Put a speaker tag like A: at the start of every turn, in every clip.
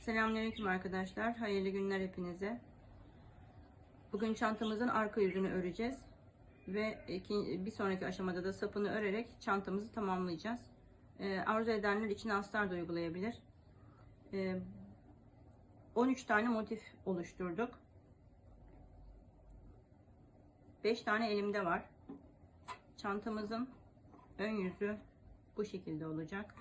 A: Selamünaleyküm arkadaşlar. Hayırlı günler hepinize. Bugün çantamızın arka yüzünü öreceğiz. Ve bir sonraki aşamada da sapını örerek çantamızı tamamlayacağız. Ee, arzu edenler içine astar da uygulayabilir. Ee, 13 tane motif oluşturduk. 5 tane elimde var. Çantamızın ön yüzü bu şekilde olacak.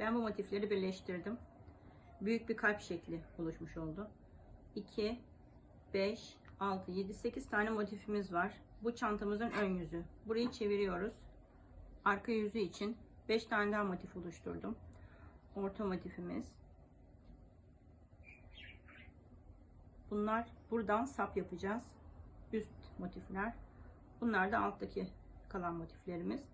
A: Ben bu motifleri birleştirdim. Büyük bir kalp şekli oluşmuş oldu. 2, 5, 6, 7, 8 tane motifimiz var. Bu çantamızın ön yüzü. Burayı çeviriyoruz. Arka yüzü için 5 tane daha motif oluşturdum. Orta motifimiz. Bunlar buradan sap yapacağız. Üst motifler. Bunlar da alttaki kalan motiflerimiz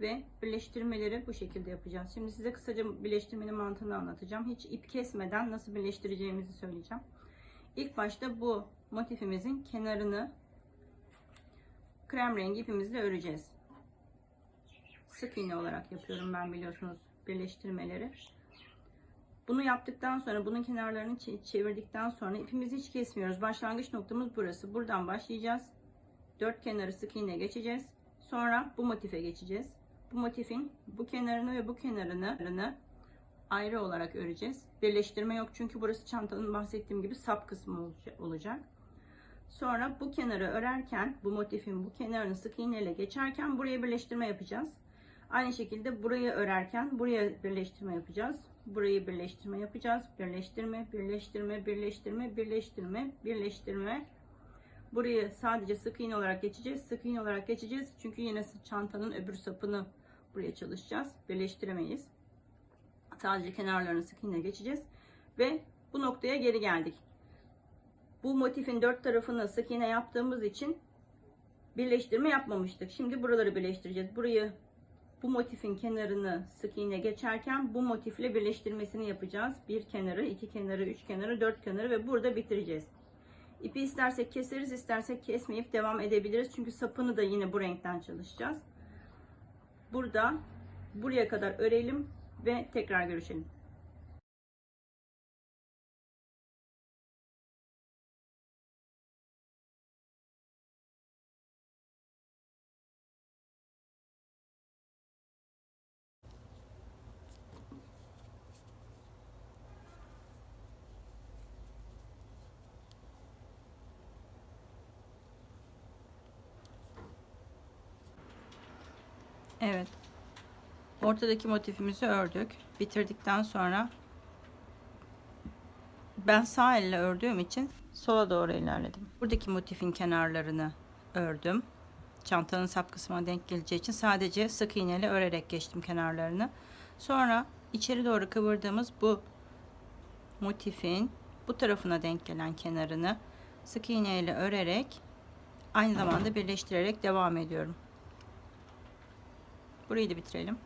A: ve birleştirmeleri bu şekilde yapacağız. Şimdi size kısaca birleştirmenin mantığını anlatacağım. Hiç ip kesmeden nasıl birleştireceğimizi söyleyeceğim. İlk başta bu motifimizin kenarını krem rengi ipimizle öreceğiz. Sık iğne olarak yapıyorum ben biliyorsunuz birleştirmeleri. Bunu yaptıktan sonra bunun kenarlarını çevirdikten sonra ipimizi hiç kesmiyoruz. Başlangıç noktamız burası. Buradan başlayacağız. Dört kenarı sık iğne geçeceğiz. Sonra bu motife geçeceğiz. Bu motifin bu kenarını ve bu kenarını ayrı olarak öreceğiz. Birleştirme yok çünkü burası çantanın bahsettiğim gibi sap kısmı olacak. Sonra bu kenarı örerken bu motifin bu kenarını sık iğneyle geçerken buraya birleştirme yapacağız. Aynı şekilde burayı örerken buraya birleştirme yapacağız. Burayı birleştirme yapacağız. Birleştirme, birleştirme, birleştirme, birleştirme, birleştirme. Burayı sadece sık iğne olarak geçeceğiz. Sık iğne olarak geçeceğiz. Çünkü yine çantanın öbür sapını buraya çalışacağız. Birleştiremeyiz. Sadece kenarlarını sık iğne geçeceğiz. Ve bu noktaya geri geldik. Bu motifin dört tarafını sık iğne yaptığımız için birleştirme yapmamıştık. Şimdi buraları birleştireceğiz. Burayı bu motifin kenarını sık iğne geçerken bu motifle birleştirmesini yapacağız. Bir kenarı, iki kenarı, üç kenarı, dört kenarı ve burada bitireceğiz. İpi istersek keseriz, istersek kesmeyip devam edebiliriz. Çünkü sapını da yine bu renkten çalışacağız. Burada buraya kadar örelim ve tekrar görüşelim. Evet. Ortadaki motifimizi ördük. Bitirdikten sonra ben sağ elle ördüğüm için sola doğru ilerledim. Buradaki motifin kenarlarını ördüm. Çantanın sap kısmına denk geleceği için sadece sık iğneyle örerek geçtim kenarlarını. Sonra içeri doğru kıvırdığımız bu motifin bu tarafına denk gelen kenarını sık iğneyle örerek aynı zamanda birleştirerek devam ediyorum. Burayı da bitirelim.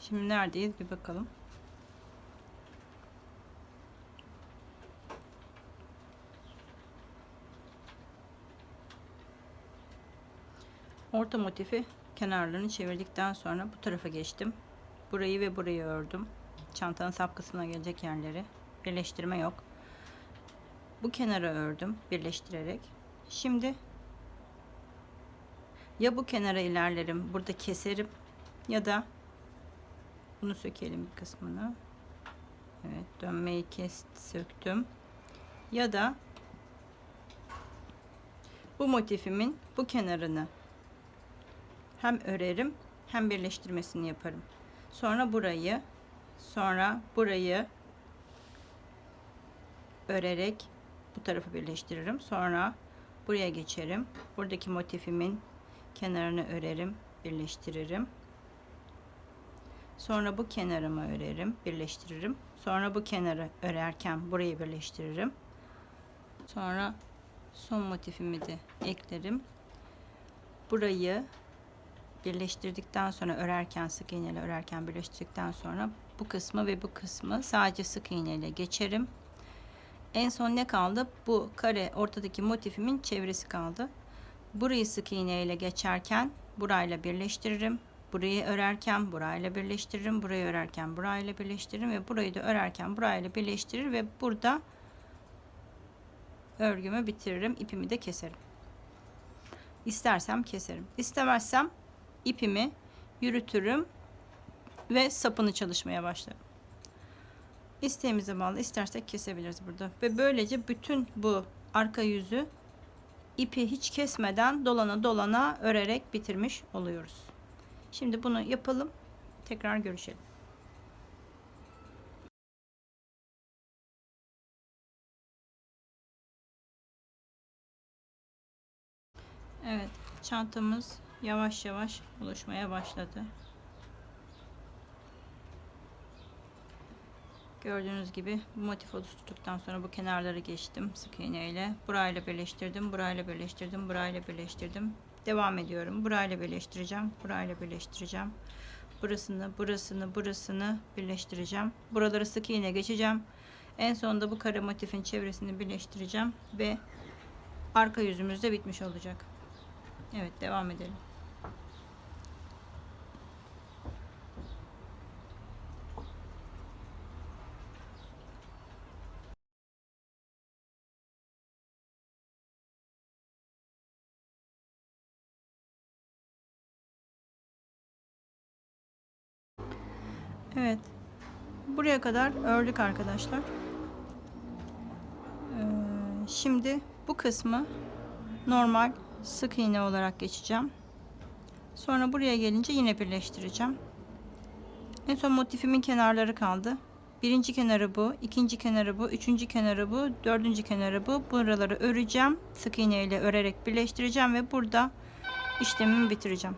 A: Şimdi neredeyiz bir bakalım. Orta motifi kenarlarını çevirdikten sonra bu tarafa geçtim. Burayı ve burayı ördüm. Çantanın sap kısmına gelecek yerleri. Birleştirme yok. Bu kenara ördüm birleştirerek. Şimdi ya bu kenara ilerlerim, burada keserim ya da bunu sökelim bir kısmını. Evet, dönmeyi kes söktüm. Ya da bu motifimin bu kenarını hem örerim hem birleştirmesini yaparım. Sonra burayı sonra burayı örerek bu tarafı birleştiririm. Sonra buraya geçerim. Buradaki motifimin kenarını örerim, birleştiririm. Sonra bu kenarımı örerim, birleştiririm. Sonra bu kenarı örerken burayı birleştiririm. Sonra son motifimi de eklerim. Burayı birleştirdikten sonra örerken sık iğneyle örerken birleştirdikten sonra bu kısmı ve bu kısmı sadece sık iğneyle geçerim. En son ne kaldı? Bu kare ortadaki motifimin çevresi kaldı. Burayı sık iğneyle geçerken burayla birleştiririm. Burayı örerken burayla birleştiririm. Burayı örerken burayla birleştiririm ve burayı da örerken burayla birleştirir ve burada örgümü bitiririm. ipimi de keserim. İstersem keserim. İstemezsem ipimi yürütürüm ve sapını çalışmaya başlarım. İsteğimize bağlı istersek kesebiliriz burada. Ve böylece bütün bu arka yüzü ipi hiç kesmeden dolana dolana örerek bitirmiş oluyoruz. Şimdi bunu yapalım. Tekrar görüşelim. Evet, çantamız yavaş yavaş oluşmaya başladı. Gördüğünüz gibi bu motif oluşturduktan sonra bu kenarları geçtim sık iğne ile. Burayla birleştirdim, burayla birleştirdim, burayla birleştirdim. Devam ediyorum. Burayla birleştireceğim, burayla birleştireceğim. Burasını, burasını, burasını birleştireceğim. Buraları sık iğne geçeceğim. En sonunda bu kare motifin çevresini birleştireceğim ve arka yüzümüz de bitmiş olacak. Evet, devam edelim. Evet. Buraya kadar ördük arkadaşlar. Ee, şimdi bu kısmı normal sık iğne olarak geçeceğim. Sonra buraya gelince yine birleştireceğim. En son motifimin kenarları kaldı. Birinci kenarı bu, ikinci kenarı bu, üçüncü kenarı bu, dördüncü kenarı bu. Buraları öreceğim. Sık iğne ile örerek birleştireceğim ve burada işlemimi bitireceğim.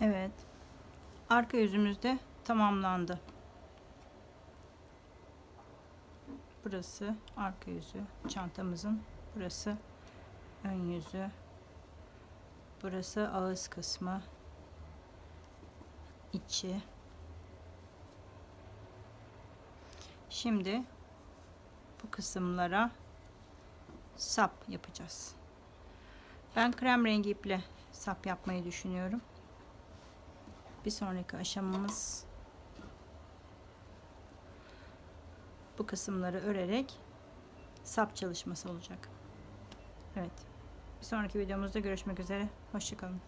A: Evet. Arka yüzümüz de tamamlandı. Burası arka yüzü çantamızın. Burası ön yüzü. Burası ağız kısmı. içi. Şimdi bu kısımlara sap yapacağız. Ben krem rengi iple sap yapmayı düşünüyorum. Bir sonraki aşamamız bu kısımları örerek sap çalışması olacak. Evet. Bir sonraki videomuzda görüşmek üzere. Hoşçakalın.